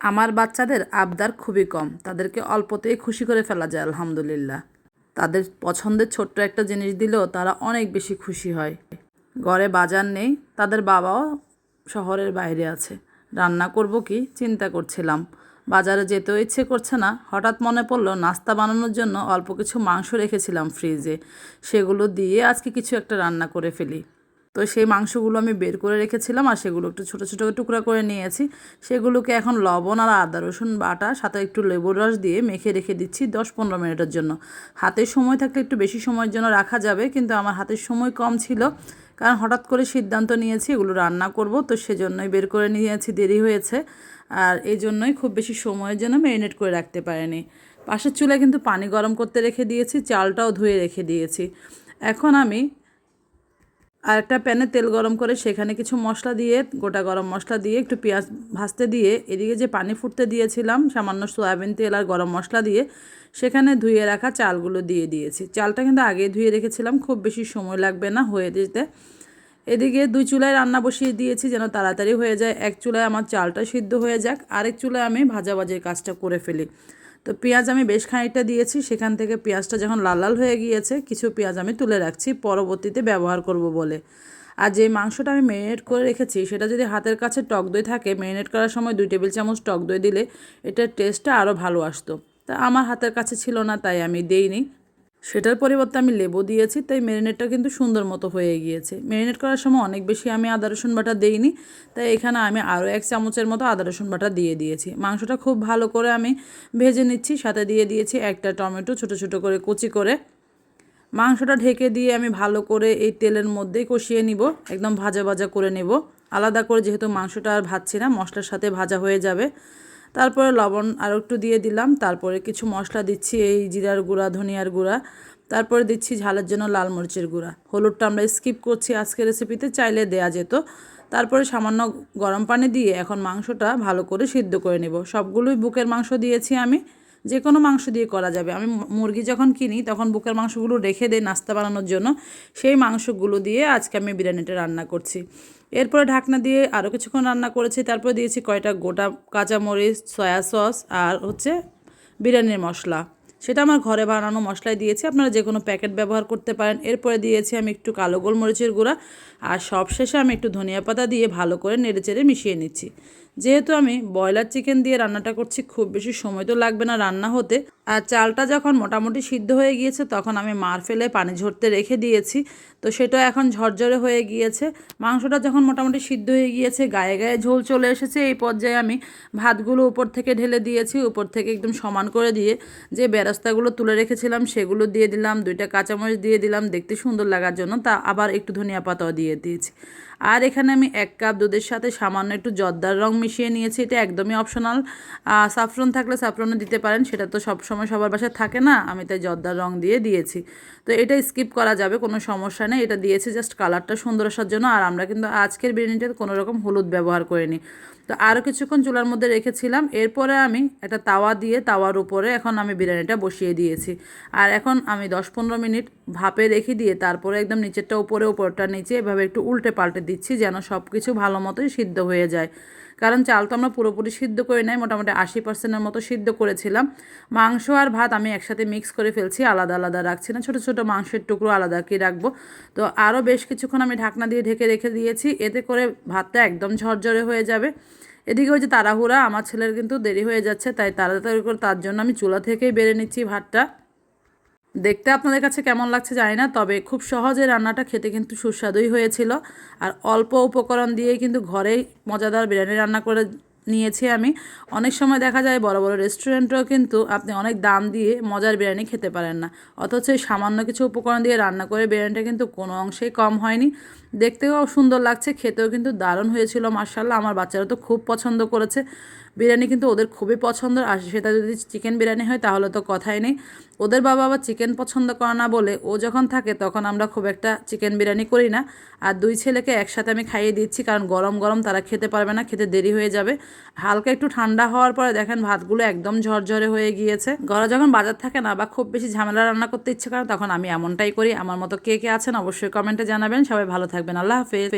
আমার বাচ্চাদের আবদার খুবই কম। তাদেরকে অল্পতেই খুশি করে ফেলা যায়, আলহামদুলিল্লাহ। তাদের পছন্দের ছোট্ট একটা জিনিস দিলেও তারা অনেক বেশি খুশি হয়। ঘরে বাজার নেই, তাদের বাবাও শহরের বাইরে আছে। রান্না করব কি? চিন্তা করছিলাম। বাজারে যেতেও ইচ্ছে করছে না। হঠাৎ মনে পড়ল, নাস্তা বানানোর জন্য অল্প কিছু মাংস রেখেছিলাম ফ্রিজে। সেগুলো দিয়ে আজকে কিছু একটা রান্না করে ফেলি। তো সেই মাংসগুলো আমি বের করে রেখেছিলাম আর সেগুলো একটু ছোটো ছোটো টুকরা করে নিয়েছি। সেগুলোকে এখন লবণ আর আদা, রসুন বাটা, সাথে একটু লেবুর রস দিয়ে মেখে রেখে দিচ্ছি দশ পনেরো মিনিটের জন্য। হাতের সময় থাকলে একটু বেশি সময়ের জন্য রাখা যাবে, কিন্তু আমার হাতের সময় কম ছিল। কারণ হঠাৎ করে সিদ্ধান্ত নিয়েছি এগুলো রান্না করব, তো সেজন্যই বের করে নিয়েছি, দেরি হয়েছে। আর এই জন্যই খুব বেশি সময়ের জন্য ম্যারিনেট করে রাখতে পারিনি। পাশের চুলায় কিন্তু পানি গরম করতে রেখে দিয়েছি, চালটাও ধুয়ে রেখে দিয়েছি। এখন আমি আর একটা প্যানে তেল গরম করে সেখানে কিছু মশলা দিয়ে, গোটা গরম মশলা দিয়ে, একটু পেঁয়াজ ভাজতে দিয়ে, এদিকে যে পানি ফুটতে দিয়েছিলাম, সামান্য সয়াবিন তেল আর গরম মশলা দিয়ে, সেখানে ধুয়ে রাখা চালগুলো দিয়ে দিয়েছি। চালটা কিন্তু আগে ধুয়ে রেখেছিলাম, খুব বেশি সময় লাগবে না হয়ে যেতে। এদিকে দুই চুলায় রান্না বসিয়ে দিয়েছি যেন তাড়াতাড়ি হয়ে যায়। এক চুলায় আমার চালটা সিদ্ধ হয়ে যাক, আরেক চুলায় আমি ভাজাভাজির কাজটা করে ফেলি। তো পেঁয়াজ আমি বেশ খানিকটা দিয়েছি, সেখান থেকে পেঁয়াজটা যখন লাল লাল হয়ে গিয়েছে, কিছু পেঁয়াজ আমি তুলে রাখছি, পরবর্তীতে ব্যবহার করব বলে। আর যে মাংসটা আমি ম্যারিনেট করে রেখেছি, সেটা যদি হাতের কাছে টক দই থাকে ম্যারিনেট করার সময় দুই টেবিল চামচ টক দই দিলে, এটার টেস্টটা আরও ভালো আসতো। তা আমার হাতের কাছে ছিল না, তাই আমি দেইনি। সেটার পরিবর্তে আমি লেবু দিয়েছি, তাই ম্যারিনেটটা কিন্তু সুন্দর মতো হয়ে গিয়েছে। ম্যারিনেট করার সময় অনেক বেশি আমি আদা, রসুন বাটা দিইনি, তাই এখানে আমি আরও এক চামচের মতো আদা, রসুন বাটা দিয়ে দিয়েছি। মাংসটা খুব ভালো করে আমি ভেজে নিচ্ছি, সাথে দিয়ে দিয়েছি একটা টমেটো ছোটো ছোটো করে কুচি করে। মাংসটা ঢেকে দিয়ে আমি ভালো করে এই তেলের মধ্যেই কষিয়ে নিব, একদম ভাজা ভাজা করে নেব। আলাদা করে যেহেতু মাংসটা আর ভাজছি না, মশলার সাথে ভাজা হয়ে যাবে। তারপরে লবণ আর একটু দিয়ে দিলাম। তারপরে কিছু মশলা দিচ্ছি, এই জিরার গুঁড়া, ধনিয়ার গুঁড়া। তারপরে দিচ্ছি ঝালের জন্য লাল মরিচের গুঁড়া। হলুদটা আমরা স্কিপ করছি আজকের রেসিপিতে চাইলে দেয়া যেত। তারপরে সামান্য গরম পানি দিয়ে এখন মাংসটা ভালো করে সিদ্ধ করে নেব। সবগুলোই বুকের মাংস দিয়েছি আমি। যে কোনো মাংস দিয়ে করা যাবে। আমি মুরগি যখন কিনি, তখন বুকের মাংসগুলো রেখে দিই নাস্তা বানানোর জন্য। সেই মাংসগুলো দিয়ে আজকে আমি বিরিয়ানিটা রান্না করছি। এরপরে ঢাকনা দিয়ে আরও কিছুক্ষণ রান্না করেছি। তারপরে দিয়েছি কয়টা গোটা কাঁচামরিচ, সয়া সস আর হচ্ছে বিরিয়ানির মশলা। সেটা আমার ঘরে বানানো মশলাই দিয়েছি। আপনারা যে কোনো প্যাকেট ব্যবহার করতে পারেন। এরপরে দিয়েছি আমি একটু কালো গোলমরিচের গুঁড়া। আর সবশেষে আমি একটু ধনিয়া পাতা দিয়ে ভালো করে নেড়েচেড়ে মিশিয়ে নিচ্ছি। যেহেতু আমি ব্রয়লার চিকেন দিয়ে রান্নাটা করছি, খুব বেশি সময় তো লাগবে না রান্না হতে। আর চালটা যখন মোটামুটি সিদ্ধ হয়ে গিয়েছে, তখন আমি মার ফেলে পানি ঝরতে রেখে দিয়েছি। তো সেটা এখন ঝরঝরে হয়ে গিয়েছে। মাংসটা যখন মোটামুটি সিদ্ধ হয়ে গিয়েছে, গায়ে গায়ে ঝোল চলে এসেছে। এই পর্যায়ে আমি ভাতগুলো উপর থেকে ঢেলে দিয়েছি, উপর থেকে একদম সমান করে দিয়ে যে বেরাস্তাগুলো তুলে রেখেছিলাম, সেগুলো দিয়ে দিলাম, দুইটা কাঁচামরিচ দিয়ে দিলাম, দেখতে সুন্দর লাগার জন্য। তা আবার একটু ধনিয়া পাতাও দিয়ে দিয়েছি। আর এখানে আমি এক কাপ দুধের সাথে সামান্য একটু জর্দার রং মিশিয়ে নিয়েছি। এটা একদমই অপশনাল সাফরন থাকলে সাফরনও দিতে পারেন, সেটা তো সবসময় সবার বাসায় থাকে না, আমি তাই জর্দার রং দিয়ে দিয়েছি। তো এটা স্কিপ করা যাবে, কোনো সমস্যা নেই, এটা দিয়েছি জাস্ট কালারটা সুন্দর আসার জন্য, আর আমরা কিন্তু আজকের বিরিয়ানিটাতে কোনো রকম হলুদ ব্যবহার করিনি। তো আরও কিছুক্ষণ চুলার মধ্যে রেখেছিলাম, এরপরে আমি একটা তাওয়া দিয়ে তাওয়ার উপরে এখন আমি বিরিয়ানিটা বসিয়ে দিয়েছি। আর এখন আমি দশ পনেরো মিনিট ভাপে রেখে দিয়ে তারপরে একদম নিচেরটা উপরে, উপরটা নিচে এভাবে একটু উল্টে পাল্টে দিচ্ছি যেন সব কিছু ভালো মতোই সিদ্ধ হয়ে যায়। কারণ চাল তো আমরা পুরোপুরি সিদ্ধ করে নাই, মোটামুটি আশি পার্সেন্টের মতো সিদ্ধ করেছিলাম। মাংস আর ভাত আমি একসাথে মিক্স করে ফেলছি, আলাদা আলাদা রাখছি না, ছোটো ছোটো মাংসের টুকরো আলাদা কি রাখব। তো আরও বেশ কিছুক্ষণ আমি ঢাকনা দিয়ে ঢেকে রেখে দিয়েছি, এতে করে ভাতটা একদম ঝরঝরে হয়ে যাবে। এদিকে ওই যে তাড়াহুড়া, আমার ছেলের কিন্তু দেরি হয়ে যাচ্ছে, তাই তাড়াতাড়ি করে তার জন্য আমি চুলা থেকেই বেড়ে নিচ্ছি ভাতটা। দেখতে আপনাদের কাছে কেমন লাগছে জানি না, তবে খুব সহজে রান্নাটা খেতে কিন্তু সুস্বাদুই হয়েছিল। আর অল্প উপকরণ দিয়েই কিন্তু ঘরেই মজাদার বিরিয়ানি রান্না করে নিয়েছি আমি। অনেক সময় দেখা যায় বড় বড় রেস্টুরেন্টেও কিন্তু আপনি অনেক দাম দিয়ে মজার বিরিয়ানি খেতে পারেন না। অথচ এই সামান্য কিছু উপকরণ দিয়ে রান্না করে বিরিয়ানিটা কিন্তু কোনো অংশেই কম হয়নি। দেখতেও সুন্দর লাগছে, খেতেও কিন্তু দারুণ হয়েছিল মার্শাল্লাহ আমার বাচ্চারা তো খুব পছন্দ করেছে। বিরিয়ানি কিন্তু ওদের খুবই পছন্দ। আর সেটা যদি চিকেন বিরিয়ানি হয়, তাহলে তো কথাই নেই। ওদের বাবা আবার চিকেন পছন্দ করে না বলে ও যখন থাকে, তখন আমরা খুব একটা চিকেন বিরিয়ানি করি না। আর দুই ছেলেকে একসাথে আমি খাইয়ে দিচ্ছি, কারণ গরম গরম তারা খেতে পারবে না, খেতে দেরি হয়ে যাবে। হালকা একটু ঠান্ডা হওয়ার পরে দেখেন ভাতগুলো একদম ঝরঝরে হয়ে গিয়েছে। ঘরে যখন বাজার থাকে না বা খুব বেশি ঝামেলা রান্না করতে ইচ্ছে করে তখন আমি এমনটাই করি। আমার মতো কে কে আছেন অবশ্যই কমেন্টে জানাবেন। সবাই ভালো থাকবেন। আল্লাহ হাফেজ।